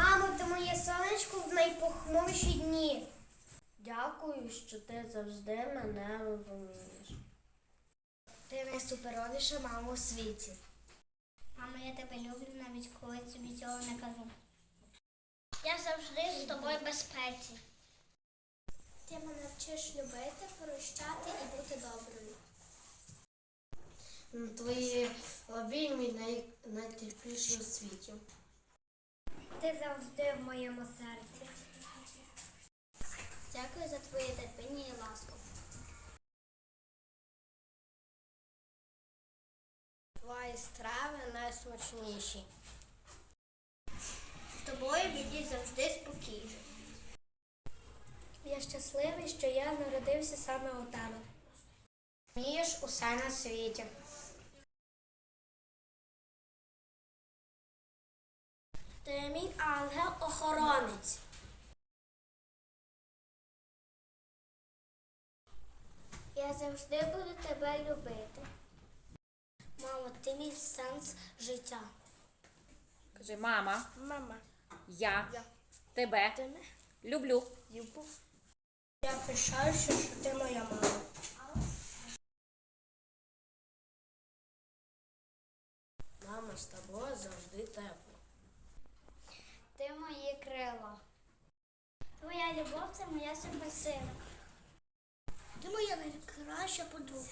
Мамо, ти моє сонечко в найпохмуріші дні. Дякую, що ти завжди мене розумієш. Ти найсуперовіша мама у світі. Мамо, я тебе люблю, навіть коли тобі цього не кажу. Я завжди з тобою в безпеці. Ти мене вчиш любити, прощати і бути доброю. Твої обійми най... найтепліші у світі. Ти завжди в моєму серці. Дякую за твоє терпіння і ласку. Твої страви найсмачніші. З тобою мені завжди спокійно. Я щасливий, що я народився саме у тебе. Вмієш усе на світі. Ти мій ангел-охоронець. Я завжди буду тебе любити. Мамо, ти мій сенс життя. Кажи, мама, Мама, я, Я. тебе ти не люблю. любов. Я пишаюся, що ти моя мама. Мама, з тобою завжди тепло. Ти мої крила. Твоя любов це моя суперсила. Ти моя найкраща подруга.